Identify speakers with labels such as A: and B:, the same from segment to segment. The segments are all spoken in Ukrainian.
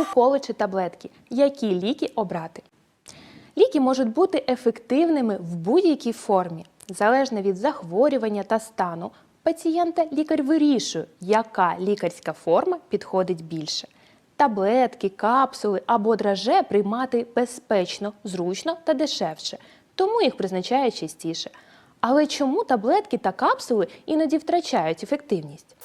A: уколи чи таблетки. Які ліки обрати? Ліки можуть бути ефективними в будь-якій формі. Залежно від захворювання та стану пацієнта, лікар вирішує, яка лікарська форма підходить більше. Таблетки, капсули або драже приймати безпечно, зручно та дешевше, тому їх призначають частіше. Але чому таблетки та капсули іноді втрачають ефективність?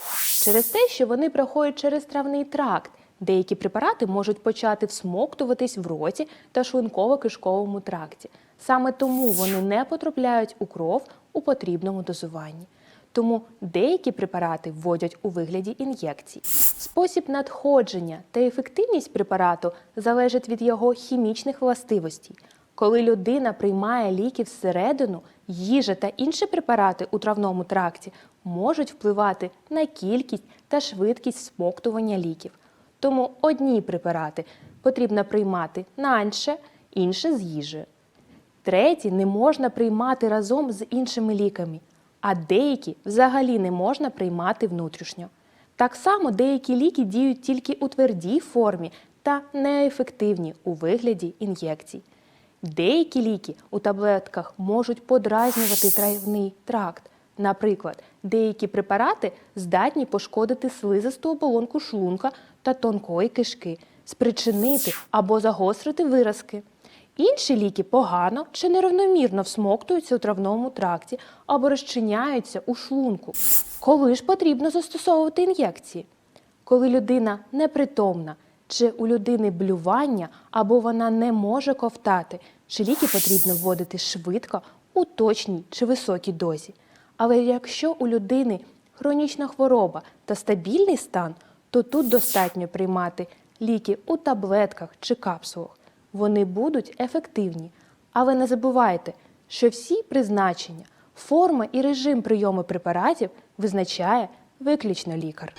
A: Через те, що вони проходять через травний тракт. Деякі препарати можуть почати всмоктуватись в роті та шлунково-кишковому тракті. Саме тому вони не потрапляють у кров у потрібному дозуванні. Тому деякі препарати вводять у вигляді ін'єкцій. Спосіб надходження та ефективність препарату залежить від його хімічних властивостей. Коли людина приймає ліки всередину, їжа та інші препарати у травному тракті можуть впливати на кількість та швидкість всмоктування ліків. Тому одні препарати потрібно приймати наньше, інші з їжею. Треті не можна приймати разом з іншими ліками, а деякі взагалі не можна приймати внутрішньо. Так само деякі ліки діють тільки у твердій формі та неефективні у вигляді ін'єкцій. Деякі ліки у таблетках можуть подразнювати травний тракт. Наприклад, деякі препарати здатні пошкодити слизисту оболонку шлунка та тонкої кишки, спричинити або загострити виразки. Інші ліки погано чи нерівномірно всмоктуються у травному тракті або розчиняються у шлунку. Коли ж потрібно застосовувати ін'єкції? Коли людина непритомна, чи у людини блювання, або вона не може ковтати, чи ліки потрібно вводити швидко у точній чи високій дозі. Але якщо у людини хронічна хвороба та стабільний стан, то тут достатньо приймати ліки у таблетках чи капсулах. Вони будуть ефективні. Але не забувайте, що всі призначення, форма і режим прийому препаратів визначає виключно лікар.